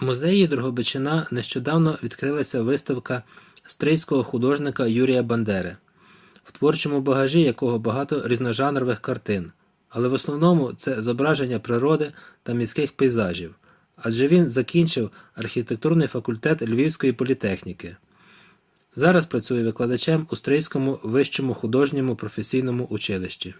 В музеї Дрогобичина нещодавно відкрилася виставка стрийського художника Юрія Бандери, в творчому багажі якого багато різножанрових картин, але в основному це зображення природи та міських пейзажів, адже він закінчив архітектурний факультет Львівської політехніки. Зараз працює викладачем у Стрийському вищому художньому професійному училищі.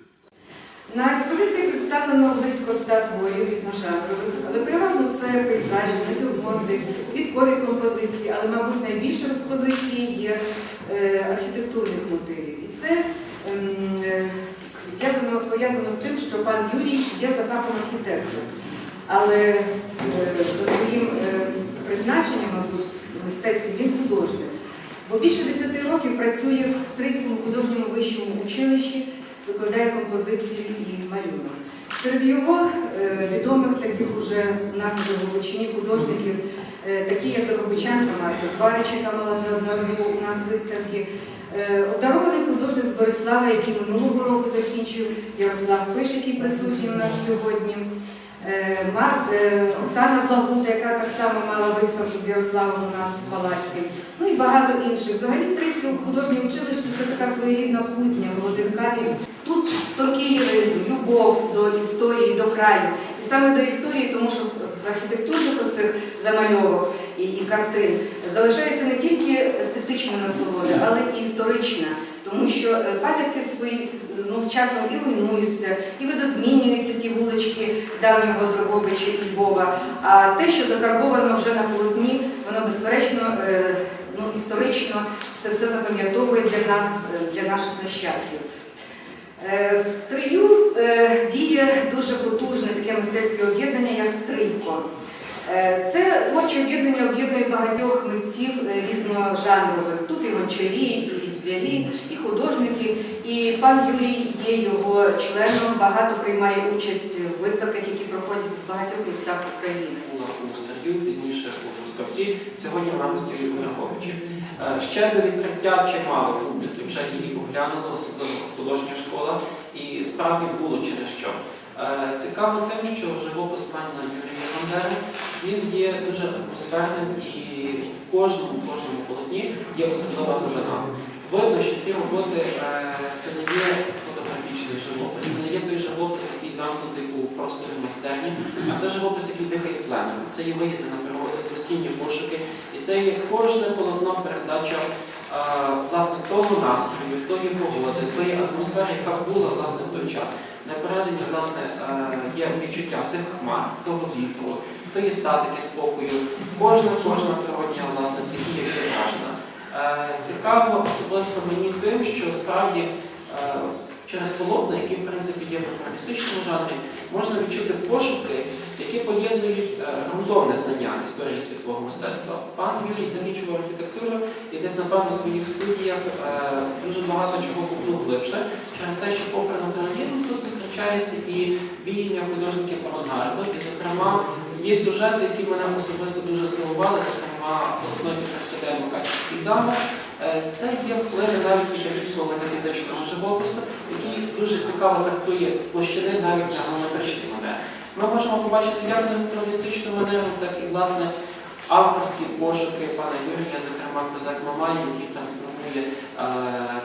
На експозиції представлено близько ста творів різношанрових, але переважно це пейзажі, натюрморти, квіткові композиції, але, мабуть, найбільше в експозиції є е, архітектурних мотивів. І це ем, е, пов'язано з тим, що пан Юрій є за фахом архітектор. Але е, за своїм призначенням, мабуть, мистецьким, він художник. Бо більше 10 років працює в Стрийському художньому вищому училищі, викладає композицію і малюнок. Серед його е, відомих таких уже у нас на Дрогобичині художників, е, такі як Дрогобичанка Марта Зварич, яка мала неодноразово у нас виставки, е, одарований художник з Борислава, який минулого року закінчив, Ярослав Пиш, який присутній у нас сьогодні. Оксана Благута, яка так само мала виставку з Ярославом у нас в палаці, ну і багато інших. Взагалі Стрийське художнє училище це така своєрідна кузня молодих кадрів. Тут тонкий ліризм, любов до історії, до краю. І саме до історії, тому що з архітектурних оцих замальовок і, і картин залишається не тільки естетична насолода, але і історична. Тому що е, пам'ятки свої ну, з часом і руйнуються, і видозмінюються ті вулички давнього Дрогобича і Львова. А те, що закарбовано вже на полотні, воно безперечно е, ну, історично це все запам'ятовує для нас, е, для наших нащадків. Е, В стрию е, діє дуже потужне таке мистецьке об'єднання, як стрийко. Е, Це творче об'єднання об'єднує багатьох митців різножанрових. Тут і гончарі, і різблярі, і художники. І пан Юрій є його членом, багато приймає участь в виставках, які проходять в багатьох містах України. у Стар'ю, пізніше у Трускавці, сьогодні у Дрогобичі. Е, Ще до відкриття чимало публіки вже її оглянуло, особливо художня школа, і справді було через що. Е, Цікаво тим, що живопис пана Юрія Бандери, він є дуже атмосферним і в кожному, кожному полотні є особлива глибина. Видно, що ці роботи е, це не є фотографічний живопис, це не є той живопис, який замкнутий у просторі майстерні, а це живопис, який дихає пленом. Це є виїзди на природу, постійні пошуки. І це є кожне полотно передача власне того настрою, тої погоди, тої атмосфери, яка була власне в той час. На переданні власне е, є відчуття тих хмар, того вітру, тої статики спокою. Кожна, кожна природня власне стихія відображена. Е, Цікаво особисто мені тим, що справді е, через полотна, які в принципі є в натуралістичному жанрі, можна відчути пошуки, які поєднують е, ґрунтовне знання історії світового мистецтва. Пан Юрій закінчував архітектуру і десь, напевно, в своїх студіях е, дуже багато чого купнув глибше, через те, що попри натуралізм тут зустрічається і віяння художників авангарду, і, зокрема, є сюжети, які мене особисто дуже здивували, зокрема, полотно, яке представляє замок. Е, Це є впливи навіть італійського метафізичного живопису, який дуже цікаво трактує площини навіть на геометричній манері. Ми можемо побачити як натуралістичну манеру, так і власне авторські пошуки пана Юрія, зокрема козак Мамай, який трансформує е,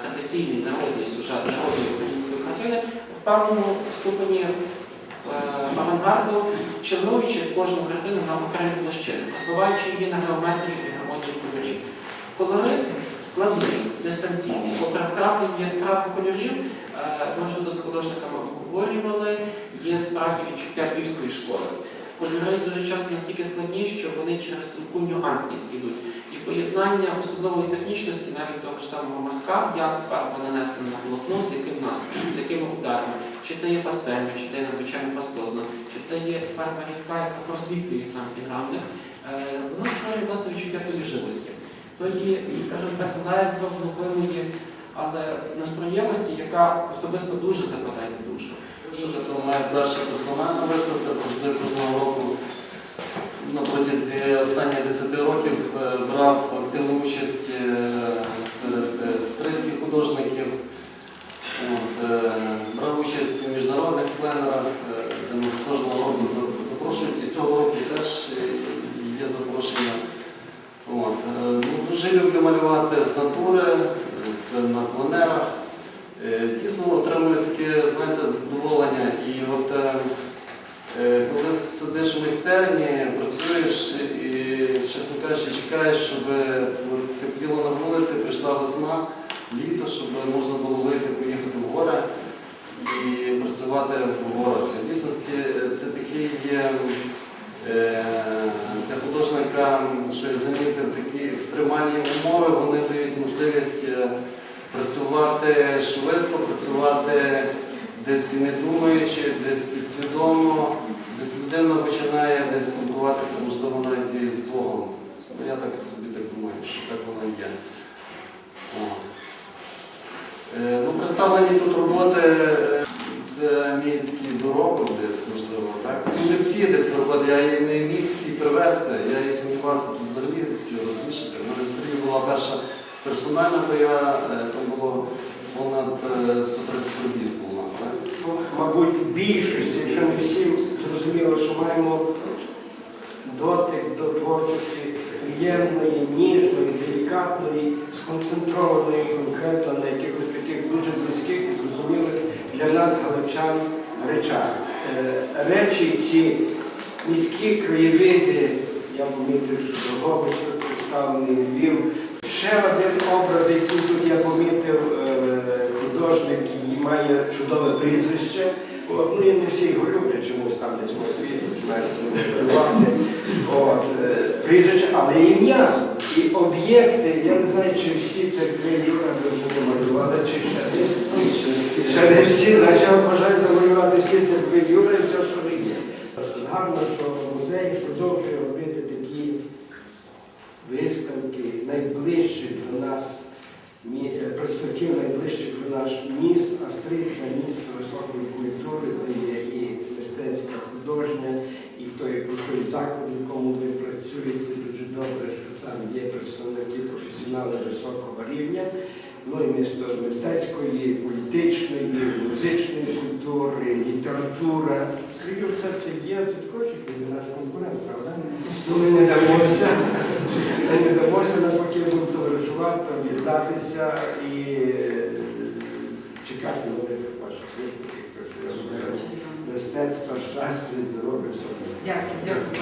традиційний народний сюжет народної української картини в певному ступені в е, авангарду, членуючи кожну картину на окремі площини, позбиваючи її на геометрії і гармонії кольорів. Колорит складний, дистанційний, попри вкраплення яскравих кольорів, ми вже тут з художниками обговорювали, є справді відчуття львівської школи. Кольори дуже часто настільки складні, що вони через тонку нюансність йдуть. І поєднання особливої технічності, навіть того ж самого мазка, як фарба нанесена на полотно, з яким настроєм, з якими ударами, чи це є пастельно, чи це є надзвичайно пастозно, чи це є фарба рідка, яка просвітлює сам підрамник, е, воно створює власне відчуття тої живості. Тої, скажімо так, ледве вловимої, але несприємності, яка особисто дуже западає душу. І має перша персональна виставка завжди кожного року. Ну, На протязі останніх 10 років е, брав активну участь е, серед е, стрийських художників, от, брав участь в міжнародних пленерах, де нас кожного року запрошують. І цього року теж є запрошення. От. Ну, дуже люблю малювати з натури на планерах. Е, Дійсно отримую таке, знаєте, задоволення. І от е, е, коли сидиш в майстерні, працюєш і, чесно кажучи, чекаєш, щоб тепліло на вулиці, прийшла весна, літо, щоб можна було вийти, поїхати в гори і працювати в горах. В дійсності це такий є для художника, що я замітив, такі екстремальні умови, вони дають можливість працювати швидко, працювати десь не думаючи, десь підсвідомо, десь людина починає десь спілкуватися, можливо, навіть з Богом. Ну, Я так собі так думаю, що так воно є. От. Е, Ну, представлені тут роботи, е, це мій такий доробок десь, можливо, так? Не всі десь роботи, я її не міг всі привезти, я і сумнівався тут взагалі всі розміщити. У мене в була перша персональна, то я, е, там було понад е, 130 робіт було. Ну, мабуть, більшість, якщо не всім зрозуміло, що маємо дотик до творчості приємної, ніжної, делікатної, сконцентрованої конкретно на якихось таких дуже близьких і зрозумілих для нас галичан речах. Е, Речі ці міські краєвиди, я помітив, що Дрогобич представлений Львів. Ще один образ, який тут я помітив, е, художник і має чудове прізвище. Ну і не всі його люблять, чомусь там десь в Москві починають називати. Е, прізвище, але ім'я і об'єкти. Я не знаю, чи всі церкви Юра вже намалювали, чи ще не всі. Ще не всі. Значить я бажаю замалювати всі церкви Юра і все, що ви є. Гарно, що музей продовжує робити виставки найближчих до нас, е, представників найближчих до наш міст, Астрид це місто високої культури, де є і мистецька художня, і той, той заклад, в якому ви працюєте, дуже добре, що там є представники професіонали високого рівня. Ну і місто мистецької, політичної, музичної культури, література. Сергій все це є, це також який наш конкурент, правда? Ну, ми не дамося об'єднатися і е, чекати великих ваших виступів. Мистецтво, щастя, здоров'я, все. Дякую, дякую.